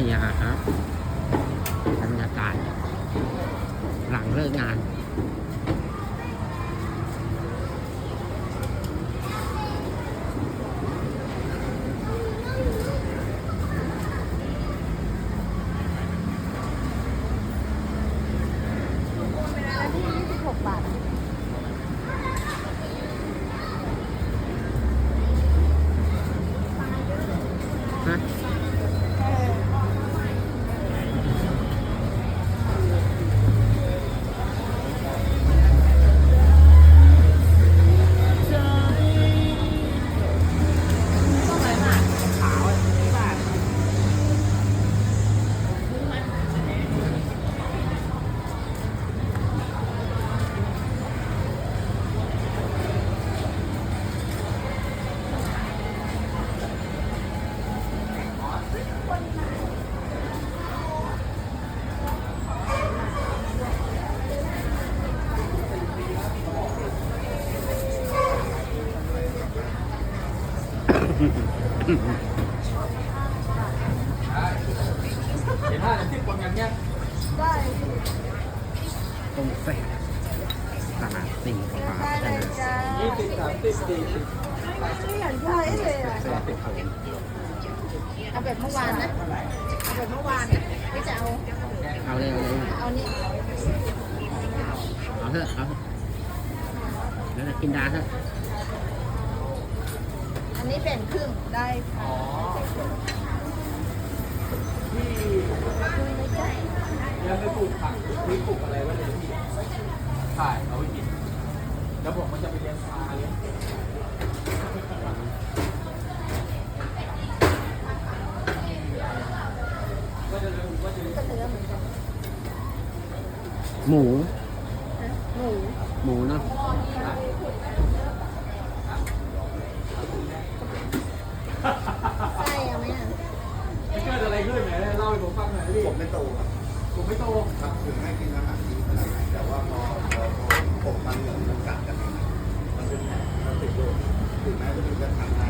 ยุธยาครับบรรยากาศหลังเลิกงาน มยจ้ายี่สิบสามสิบสี่สิบไม่เห็นใช่เลยอะสามสิบผมเอาแบบเมื่อวานนะเอาแบบเมื่อวานนะไม่จะเอาเอาเลยเอาเลยเอานี่เอาเถอะเอาเถอะแล้วจะกินดาเถอะ อันนี้แบ่งครึ่งได้ค่ะที่ยังไปปลูกผักที่ปลูกอะไรไว้เลยพี่ถ่ายเอาไว้กิน แล้วผมมันจะไปเลี้ยงปลาเลี้ยงก็เนื้อเหมือนกันหมู หมู หมูเนาะ ไส้เอาไหมอะมันเกิดอะไรขึ้นไหนเล่าให้ผมฟังหน่อยดิผมไม่โตครับผมไม่โตครับถึงให้กินอาหารดีขนาดไหนแต่ว่าพอพอผมมันเหมือนมันกัดกันเองมันเป็นแผลมันติดโรคถึงแม้จะมีกระถางน้ำกระถางอะไรก็